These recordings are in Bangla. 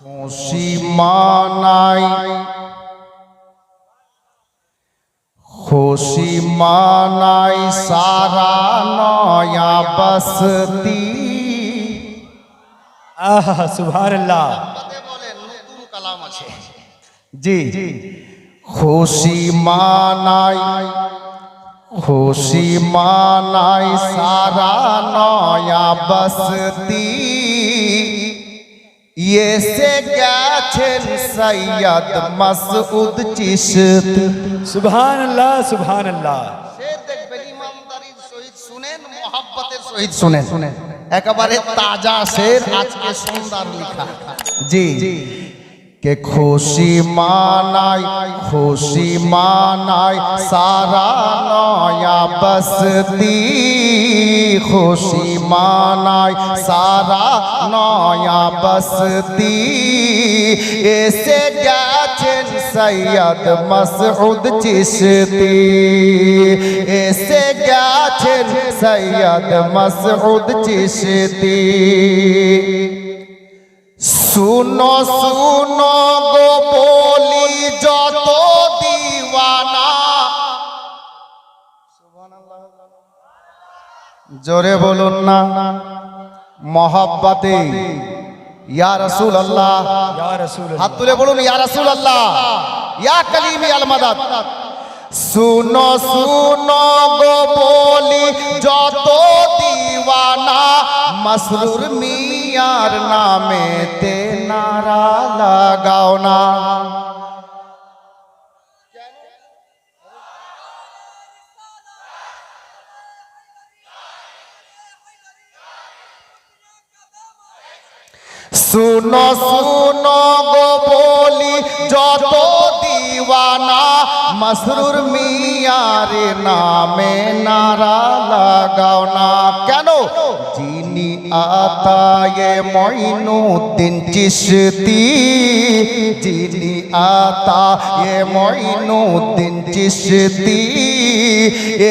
খুশিমানাই খুশিমানাই সারা নয়া বসতি। আহ সুবহানাল্লাহ। বলেন নতুন কালাম আছে। জি। খুশিমানাই খুশি মানাই সারা নয়া বসতি। এসে গেছেন সৈয়দ মাসউদ চিশতি। সুবহান আল্লাহ সুবহান আল্লাহ শের দেখবেন ইমানদারির সহিত শুনেন মোহাব্বতের সহিত শুনেন। শুনেন। একেবারে তাজা শের আজকে সুন্দর লেখা। জি। কে খুশি মানাই খুশি মানাই, সারা নয়া বসতি। খুশি মানাই, সারা নয়া বসতি। এসে গেছেন সৈয়দ মসউদ চিশতি। এসে গেছেন সৈয়দ মসউদ চিশতি। শুনো শুনো গো বলি যত দিওয়ানা। জোরে বলুন না মহাব্বাতে। ইয়া রাসূল আল্লাহ ইয়া রাসূল হাত তুলে বলুন ইয়া রাসূল আল্লাহ ইয়া কালিমি আল শুনো শুনো গো বলি যত দিওয়ানা। মসরুর মিয়ার নামে তে নারা লাগাও না। শুনো শুনো গো বলি যত মাসরুর মিয়ার নামে নারা লাগাও না। কেন? যিনি আতায়ে মইনুদ্দিন চিশতি, যিনি আতায়ে মইনুদ্দিন চিশতি,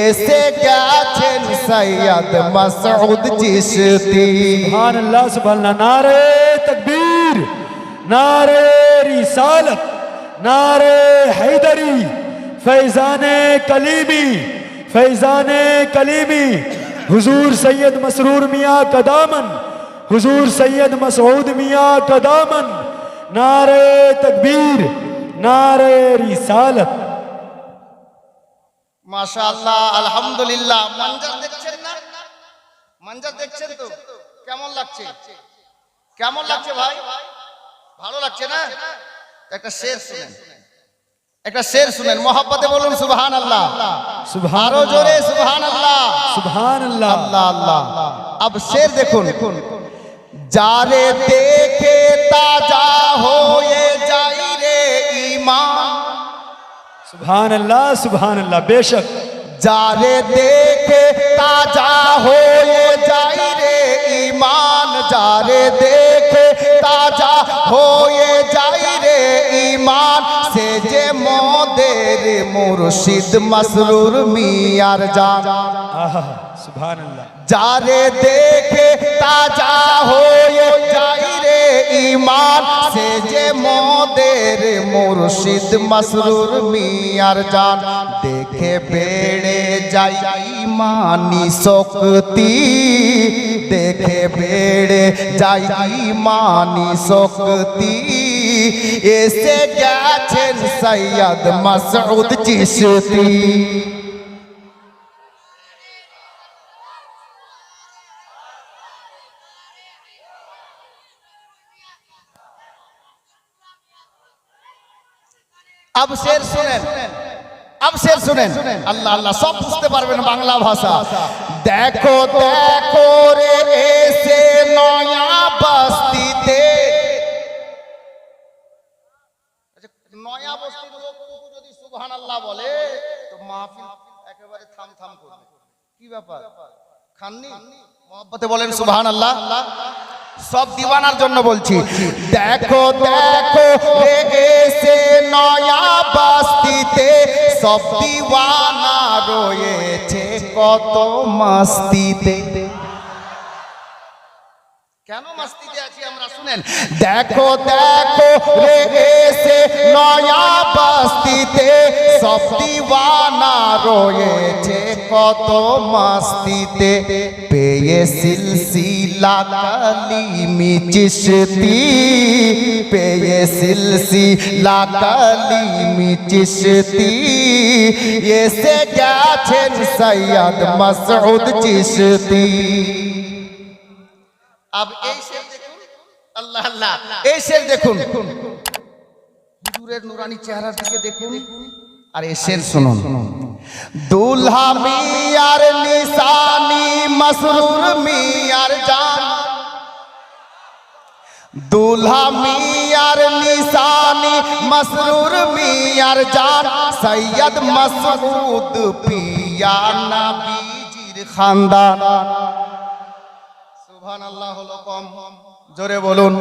এসে গেছেন সৈয়দ মাসউদ চিশতি। সুবহানাল্লাহ সুবহানাল্লাহ। নারে তাকবীর, নারে রিসালাত, নারে হায়দারি। फैजाने कलीमी फैजाने कलीमी हुजूर सैयद मसरूर मियाँ का दामन हुजूर सैयद मसऊद मियाँ का दामन नारे तकबीर नारे रिसालत মাশাআল্লাহ আলহামদুলিল্লাহ মঞ্জার দেখছেন না মঞ্জার দেখছেন তো কেমন লাগছে কেমন লাগছে ভাই ভালো লাগছে না একটা শের শুনেন ایک شیر سنل محبت بول شان اللہ سبھارو جو رے سبحان اللہ شبحان لال اب شیر دیکھ جارے دیکھ تازہ شہان اللہ سبحان اللہ بیشک جارے دیکھ تازہ ایمان جارے دیکھے تازہ আছে যে মদের মুর্শিদ মসরুর মিয়ার যা যারে দেখে তাজা হয়ে যাই রে ইমান সে যে মদের মুর্শিদ মসরুর মিয়ার যা দেখে বেড়ে যাই মানি শক্তি দেখে বেড়ে যাই মানি শক্তি। এসে যা গেছেন সৈয়দ মসউদ চিশতি আব শের শুনেন। আব শের শুনেন। আল্লাহ আল্লাহ সব বুঝতে পারবেন বাংলা ভাষা। দেখো দেখো রে এসে নয়া যদি সুবহান আল্লাহ বলে, তো মাহফিল একেবারে থাম থাম করবে। কি ব্যাপার? খাননি? মহব্বতে বলেন সুবহান আল্লাহ সব দিওয়ানার জন্য বলছি, দেখো দেখো এসে নয়া বস্তিতে সব দিওয়ানা রয়েছে, কত মস্তিতে। কেন মাস্তিতে আছি আমরা শুনেন? দেখো দেখো, রে এসে নয়া বস্তিতে সব দিওয়ানা রয়েছে। কত মাস্তিতে পেয়ে সিলসিলা কালিমি চিশতি পেয়ে সিলসিলা কালিমি চিশতি এসে গেছেন সৈয়দ মাসউদ চিশতি আব এই শের দেখুন। আল্লাহ আল্লাহ। এই শের দেখুন। হুজুরের নুরানি চেহারার দিকে দেখুন। আর এই শের শুনুন। দুলহা মিয়ার নিশানি মসরুর মিয়ার জান। দুলহা মিয়ার নিশানি মসরুর মিয়ার জান। সৈয়দ মসউদ পিয়া নবীজির খানদান। সুবহান আল্লাহ হলো কম। জোরে বলুন।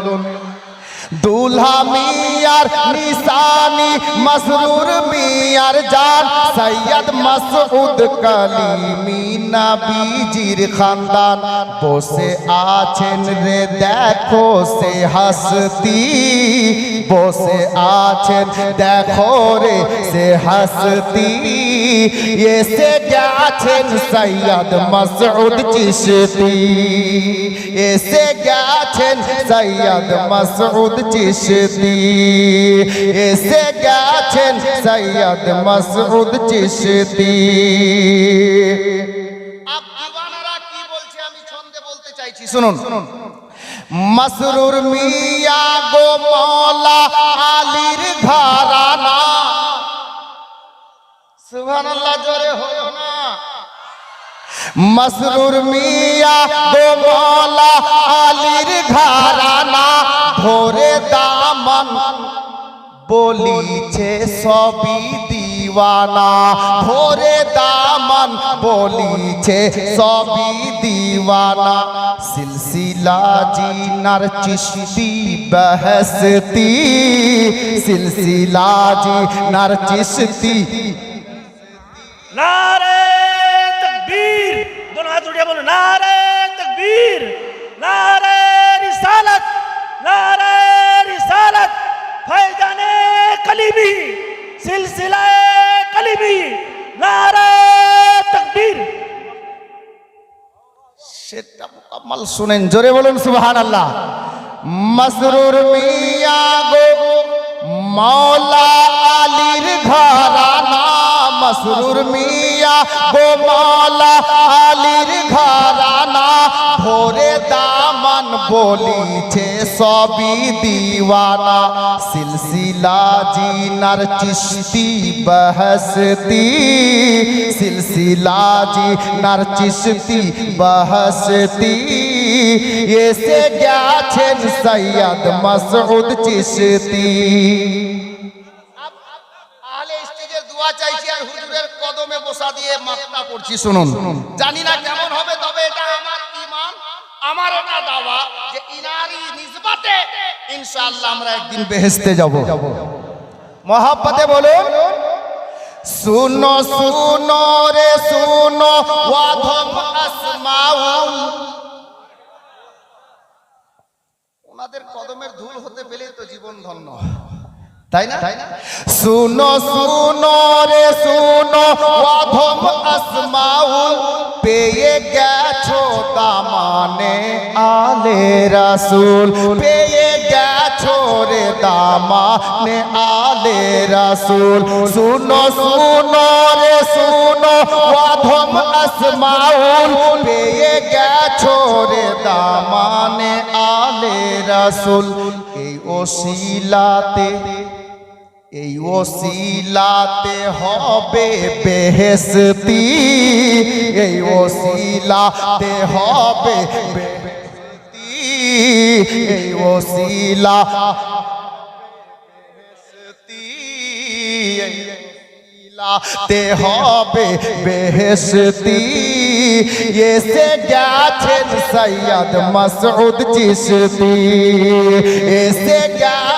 দুলহা মিয়ার নিশানি মসরুর মিয়ার জান সৈয়দ মসউদ কালিমি নবীজির খানদান। বসে আছেন রে দেখো সে হাসতি, বসে আছেন দেখো রে সে হাসতি। এসে গেছেন সৈয়দ মসউদ চিশতি এসে গেছেন সৈয়দ মসউদ চিশতি এসে গেছেন সৈয়দ মসউদ চিশতি শুনুন মসরুর মিয়া গো মৌলা আলীর ঘরানা সুবহানাল্লাহ, জোরে হলো না। মসরুর মিয়া গো মৌলা আলীর ঘরানা ধরে দামন বলিছে সবই দিওয়ানা। ধরে দামন বলিছে সবই দিওয়ানা। সিলসিলা জিনার চিশতি বহসতি, সিলসিলা জিনার চিশতি নারে তকবীর। দোনো হাত উঠিয়ে বলুন, নারে তকবীর। নারে রিসালাত নারে রিসালাত। ফয়জানে কলিবি সিলসিলায়ে কলিবি নারে তকবীর। সেটা মুকাম্মাল শুনেন, জোরে বলুন, সুবহানাল্লাহ। মসরুর মিয়া গো মৌলা আলীর ঘরানা মসরুর মিয়া গো মৌলা আলীর ঘরানা ভোরে দামন বলিছে সবই দিওয়ানা সিলসিলা জিনার চিশতি বহসতি সিলসিলা জিনার চিশতি বহসতি এসে গেছেন সৈয়দ মসউদ চিশতি আহলে স্টেজের দোয়া চাইছি আর হুজুরের কদমে দিয়ে মাথা পড়ছি শুনুন। জানি না কেমন হবে তবে এটা আমার ঈমান আমার এটা দাওয়া যে ইনারি নিসবাতে ইনশাআল্লাহ আমরা একদিন বেহেশতে যাব। মহাব্বতে বলুন শুনো শুনো রে শুনো ওয়াধম আসমাউল ওনাদের কদমের ধুল হতে পেলেই তো জীবন ধন্য। তাই না? শুনো শুনো রে শুনো অধম আসমাউল পেয়ে গেছো দামানে আলে রাসুল। পেয়ে গেছো রে দামানে আলে রাসুল। শুনো শুনো রে শুনো অধম আসমাউল পেয়ে গেছো রে দামানে আলে রাসুল। এই ওসিলাতে এই ওসিলাতে হবে বেহেশতি। এই ওসিলাতে হবে বেহেশতি। এই ওসিলা বেহেশতি। এই ওসিলাতে হবে বেহেশতি। এসে গেছেন সৈয়দ মসউদ চিশতি। এসে গেছেন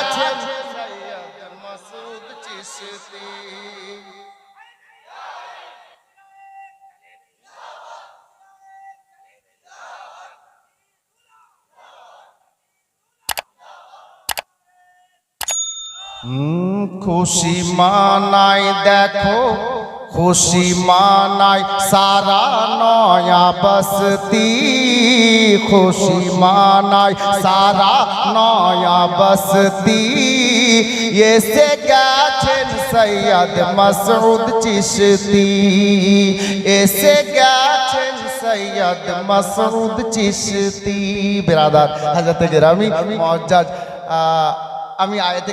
খুশি মানায় দেখো, খুশি মানায় সারা নয়া বসতি খুশি মানায় সারা নয়া বসতি এসে গেছেন সৈয়দ মাসউদ চিশতি। এসে গেছেন সৈয়দ মাসউদ চিশতি। বিরাদার, হাজরত গ্রামি মজ্জাজ আমি আয়াতে